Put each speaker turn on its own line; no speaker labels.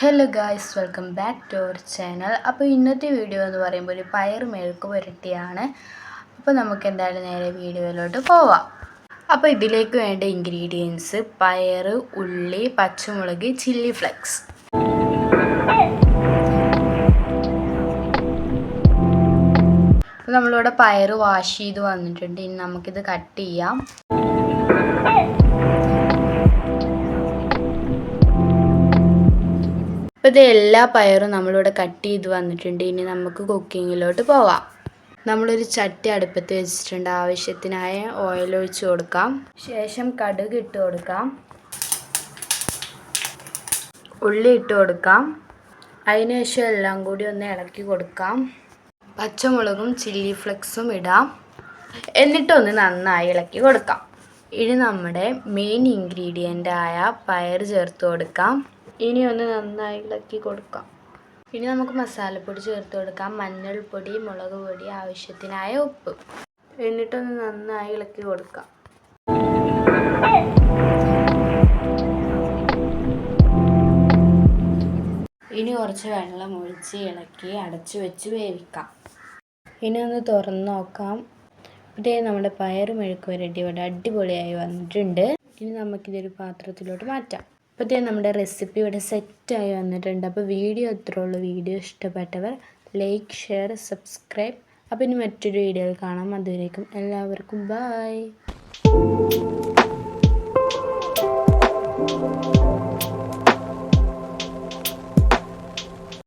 Hello guys welcome back to our channel അപ്പോൾ ഇന്നത്തെ video എന്ന് പറയുമ്പോൾ ഒരു പയർ മെഴുക്ക് പുരട്ടിയാണ്. അപ്പോൾ നമുക്ക് എന്തായാലും നേരെ വീഡിയോയിലോട്ട് പോവാം. അപ്പോൾ ഇതിലേക്ക് വേണ്ട ഇൻഗ്രീഡിയൻസ് പയർ ഉള്ളി പച്ചമുളക് ചില്ലി ഫ്ലെക്സ് അപ്പോൾ നമ്മളിവിടെ പയർ വാഷ് ചെയ്ത് വന്നിട്ടുണ്ട്. ഇനി നമുക്കിത് കട്ട് ചെയ്യാം. അപ്പോൾ ഇത് എല്ലാ പയറും നമ്മളിവിടെ കട്ട് ചെയ്ത് വന്നിട്ടുണ്ട്. ഇനി നമുക്ക് കുക്കിങ്ങിലോട്ട് പോവാം. നമ്മളൊരു ചട്ടി അടുപ്പത്ത് വെച്ചിട്ടുണ്ട്. ആവശ്യത്തിനായ ഓയിൽ ഒഴിച്ച് കൊടുക്കാം. ശേഷം കടുക് ഇട്ട് കൊടുക്കാം. ഉള്ളി ഇട്ട് കൊടുക്കാം. അതിനുശേഷം എല്ലാം കൂടി ഒന്ന് ഇളക്കി കൊടുക്കാം. പച്ചമുളകും ചില്ലി ഫ്ലെക്സും ഇടാം. എന്നിട്ടൊന്ന് നന്നായി ഇളക്കി കൊടുക്കാം. ഇനി നമ്മുടെ മെയിൻ ഇൻഗ്രീഡിയന്റായ പയർ ചേർത്ത് കൊടുക്കാം. ഇനി ഒന്ന് നന്നായി ഇളക്കി കൊടുക്കാം. ഇനി നമുക്ക് മസാലപ്പൊടി ചേർത്ത് കൊടുക്കാം. മഞ്ഞൾപ്പൊടി മുളക് പൊടി ആവശ്യത്തിനായ ഉപ്പ്. എന്നിട്ടൊന്ന് നന്നായി ഇളക്കി കൊടുക്കാം. ഇനി കുറച്ച് വെള്ളം ഒഴിച്ച് ഇളക്കി അടച്ചു വെച്ച് വേവിക്കാം. ഇനി ഒന്ന് തുറന്ന് നോക്കാം. ഇതേ നമ്മുടെ പയർ മെഴുക്ക് വരട്ടി ഇവിടെ അടിപൊളിയായി വന്നിട്ടുണ്ട്. ഇനി നമുക്കിതൊരു പാത്രത്തിലോട്ട് മാറ്റാം. അപ്പോൾ നമ്മുടെ റെസിപ്പി ഇവിടെ സെറ്റായി വന്നിട്ടുണ്ട്. അപ്പോൾ വീഡിയോ അത്രേ ഉള്ളൂ. വീഡിയോ ഇഷ്ടപ്പെട്ടവർ ലൈക്ക് ഷെയർ സബ്സ്ക്രൈബ് അപ്പോൾ ഇനി മറ്റൊരു വീഡിയോയിൽ കാണാം. അതുവരേക്കും എല്ലാവർക്കും ബായ്